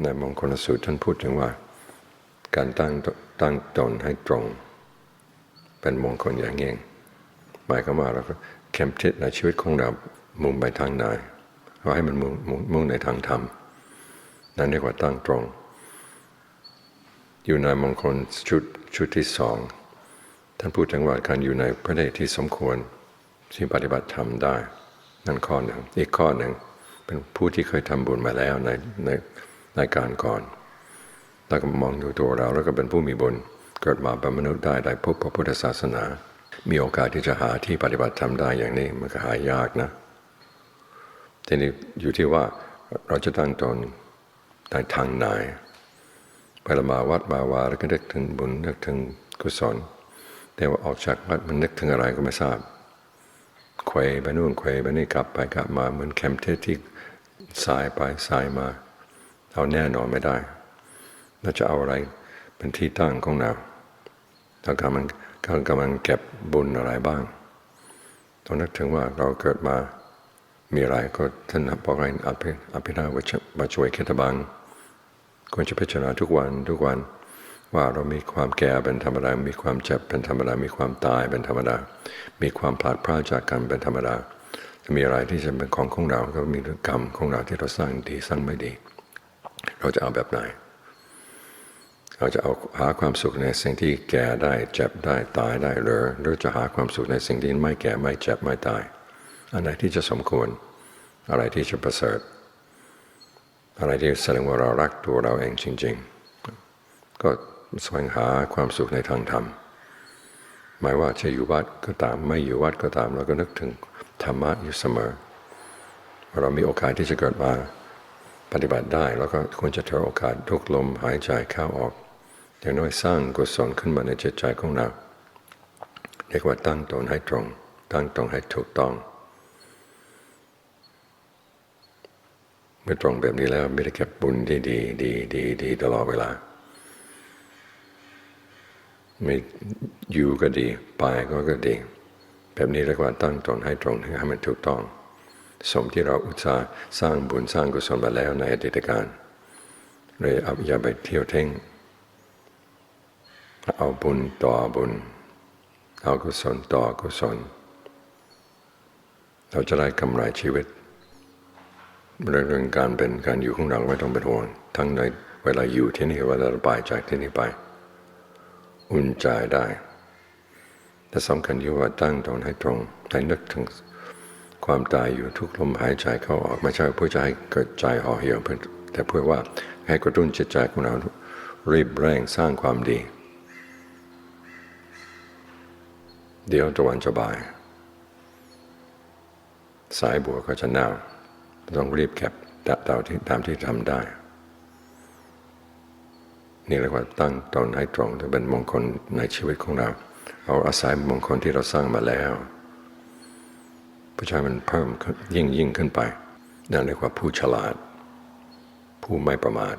ในมงคลสูตรท่านพูดถึงว่า การตั้งตั้งตนให้ตรง เป็นมงคลอย่างยิ่งหมายความว่าเราก็เข็มทิศในชีวิตของเรามุ่งไปทางไหนเราให้มันมุ่งมุ่งมุ่งในทางธรรมนั่นเรียกว่าตั้งตรง อยู่ในมงคลชุดชุดที่สองท่านพูดถึงว่าการอยู่ในพระเดชที่สมควรที่ปฏิบัติธรรมได้ นั่นข้อหนึ่งอีกข้อหนึ่งเป็นผู้ที่เคยทำบุญมาแล้วในใน ในการก่อนแล้วก็มองดูตัวเราแล้วก็เป็นผู้มีบุญเกิดมาเป็นมนุษย์ได้ได้พบพระพุทธศาสนา มีโอกาสที่จะหาที่ปฏิบัติธรรมได้อย่างนี้มันก็หายากนะทีนี้อยู่ที่ว่าเราจะตั้งตนในทางไหนไปละมาวัดมาวาแล้วก็นึกถึงบุญนึกถึงกุศล แต่ว่าออกจากวัดมันนึกถึงอะไรก็ไม่ทราบเควไปนู่นเควไปนี่กลับไปกลับมาเหมือนแคมเทที่สายไปสายมา เอาแน่นอนไม่ได้เราจะเอาอะไรเป็นที่ตั้งของเราเรากำลังกำลังเก็บบุญอะไรบ้างต้องนึกถึงว่าเราเกิดมามีอะไรก็ท่านบอกให้อภิอภินาวัช่วยเคตบังควรจะพิจารณาทุกวันทุกวันว่าเรามีความแก่เป็นธรรมดา มีความเจ็บเป็นธรรมดา มีความตายเป็นธรรมดา มีความพลาดพลาดจากกันเป็นธรรมดา จะมีอะไรที่จะเป็นของของเรา ก็มีกรรมของเราที่เราสร้างดีสร้างไม่ดี เราจะเอาแบบไหน เราจะเอาหาความสุขในสิ่งที่แก่ได้เจ็บได้ตายได้หรือหรือจะหาความสุขในสิ่งที่ไม่แก่ไม่เจ็บไม่ตาย อันไหนที่จะสมควร อะไรที่จะประเสริฐ อะไรที่แสดงว่าเรารักตัวเราเองจริง ๆ ก็แสวงหาความสุขในทางธรรมหมายว่าจะอยู่วัดก็ตามไม่อยู่วัดก็ตามเราก็นึกถึงธรรมะอยู่เสมอ เรามีโอกาสที่จะเกิดมา ปฏิบัติได้แล้วก็ควรจะถือโอกาสทุกลมหายใจเข้าออก อย่างน้อยสร้างกุศลขึ้นมาในจิตใจของเราเรียกว่าตั้งตนให้ตรง ตั้งตรงให้ถูกต้องเมื่อตรงแบบนี้แล้วไม่ได้เก็บบุญที่ดีดีดีดีตลอดเวลา ไม่อยู่ก็ดีไปก็ก็ดี แบบนี้เรียกว่าตั้งตนให้ตรงให้มันถูกต้อง สมที่เราอุตส่าห์สร้างบุญสร้างกุศลมาแล้วในอดีตการเลยเอาอย่าไปเที่ยวเท่ง เอาบุญต่อบุญ เอากุศลต่อกุศล เราจะได้กำไรชีวิตเรื่องการเป็นการอยู่ของเราไม่ต้องเป็นห่วงทั้งในเวลาอยู่ที่นี่เวลาไปจากที่นี่ไป อุ่นใจได้ แต่สำคัญอยู่ว่าตั้งตรงให้ตรงให้นึกถึง ความตายอยู่ทุกลมหายใจเข้าออกไม่ใช่เพื่อจะให้เกิดใจห่อเหี่ยวแต่เพื่อว่าให้กระตุ้นจิตใจของเรารีบแรงสร้างความดี เดี๋ยวตะวันจะบ่าย สายบัวก็จะหนาวต้องรีบแก็บตามที่ตามที่ทำได้ นี่เรียกว่าตั้งตนให้ตรงจะเป็นมงคลในชีวิตของเรา เอาอาศัยมงคลที่เราสร้างมาแล้ว ผู้ชามันเพิ่มยิ่งยิ่งขึ้นไปนั่นเรียกว่าผู้ฉลาด ผู้ไม่ประมาท